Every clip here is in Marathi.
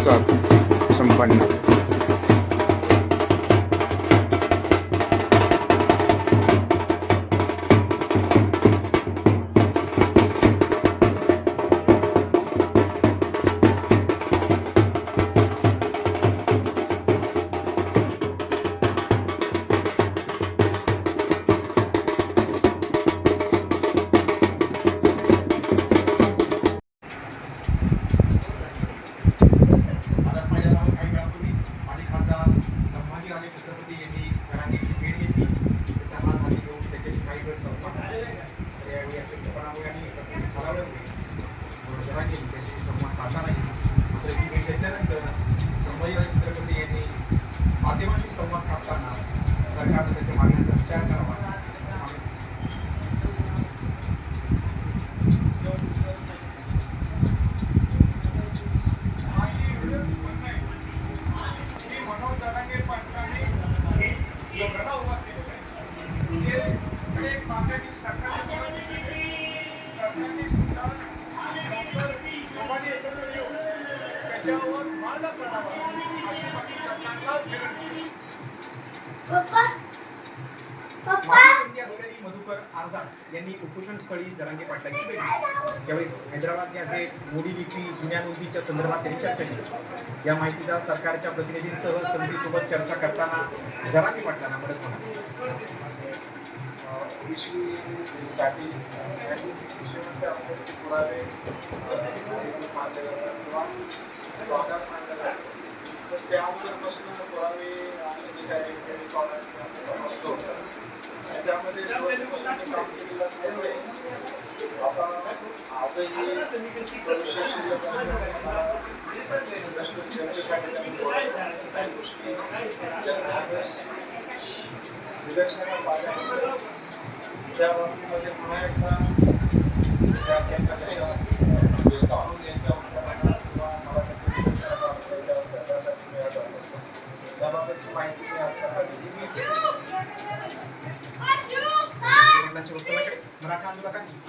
son. तर यावेळी आणि संवाद साधला नाही मात्र ही भेट घेतल्यानंतर संभाजीराजे छत्रपती यांनी माध्यमांशी संवाद साधताना सरकारनं त्याच्या मागण्यांचा विचार करावा पप्पा पप्पा मधुकर आरदार यांनी उपोषण स्थळी जरांगे पाटलांची भेट त्यावेळी हैदराबाद गॅझेट मोडी लिपी जुन्या नोंदीच्या संदर्भात त्यांनी चर्चा केली. या माहितीचा सरकारच्या प्रतिनिधींसह समितीसोबत चर्चा करताना जरांगे पाटलांना मदत तर त्या अगोदरपासून पुरावे आणि अधिकारी वगैरे असतो आणि त्यामध्ये काम केलेलं असल्यामुळे आता आजही भविष्य शिल्लक चर्चेसाठी काही गोष्टी पाहिल्यानंतर त्या बाबतीमध्ये पुन्हा एकदा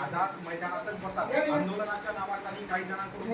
आता मैदानातच बसा आंदोलनाच्या नावाखाली काही जणांकडून